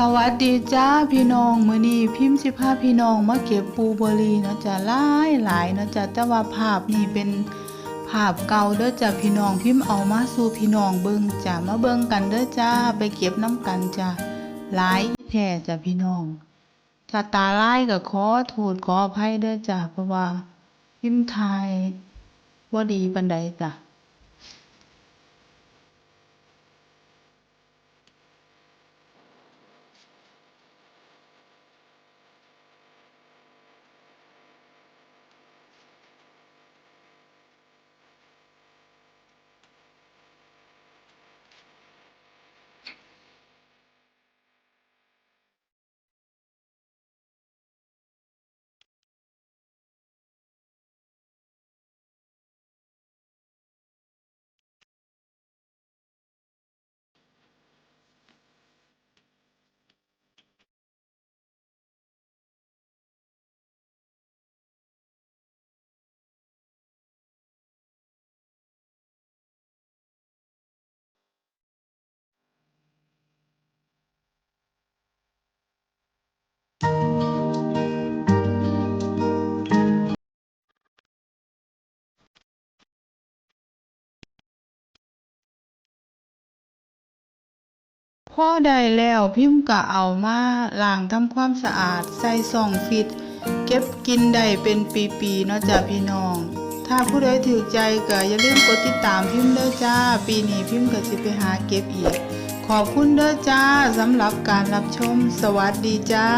สวัสดีจ้าพี่น้องมือนี้พิมพ์สิพาพี่น้องมาเก็บปูเบอรีเนาะจ้ะหลายหลายเนาะจ้ะแต่ว่าภาพนี่เป็นภาพเก่าเด้อจ้ะพี่น้องพิมพ์เอามาสู่พี่น้องเบิ่งจ้ะมาเบิ่งกันเด้อจ้าไปเก็บน้ำกันจ้ะหลายแท้จ้ะพี่น้องถ้าตาลายก็ขอโทษขออภัยเด้อจ้ะเพราะว่าพิมพ์ถ่ายบ่าดีปานใดจ้ะ พอได้แล้วพิมพ์ก็เอามาล้างทำความสะอาด ใส่ซองฟิต เก็บกินได้เป็นปีๆเนาะจ้ะพี่น้อง ถ้าผู้ใดถือใจก็อย่าลืมกดติดตามพิมพ์เด้อจ้า ปีนี้พิมพ์ก็สิไปหาเก็บอีกขอบคุณเด้อจ้าสำหรับการรับชม สวัสดีจ้า